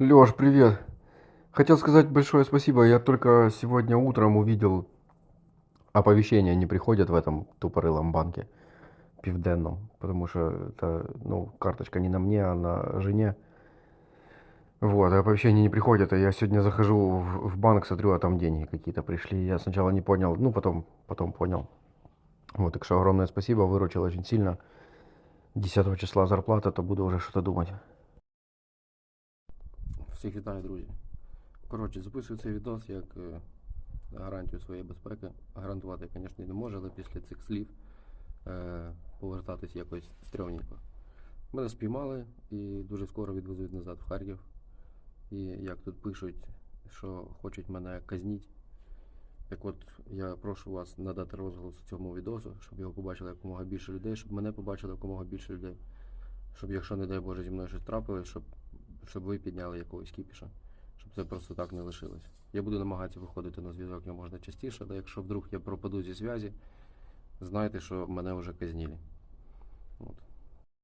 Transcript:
Лёш, привет. Хотел сказать большое спасибо. Я только сегодня утром увидел оповещения не приходят в этом тупорылом банке пивденном, потому что это, ну, карточка не на мне, а на жене. Вот, оповещения не приходят, а я сегодня захожу в, в банк, смотрю, а там деньги какие-то пришли. Я сначала не понял, ну, потом, потом понял. Вот, так что огромное спасибо, выручил очень сильно. 10 числа зарплата, то буду уже что-то думать. Всіх вітаю, друзі. Коротше, записую цей відос як е, гарантію своєї безпеки. Гарантувати, звісно, не можу, але після цих слів е, повертатись якось стрьомненько. Мене спіймали і дуже скоро відвезуть назад в Харків. І як тут пишуть, що хочуть мене казніть. Так от я прошу вас надати розголос цьому відосу, щоб його побачили якомога більше людей, щоб мене побачили якомога більше людей. Щоб, якщо, не дай Боже, зі мною щось трапилось, щоб щоб ви підняли якогось кіпіша, щоб це просто так не лишилось. Я буду намагатися виходити на зв'язок не можна частіше, але якщо вдруг я пропаду зі зв'язі, знайте, що мене вже казніли. От.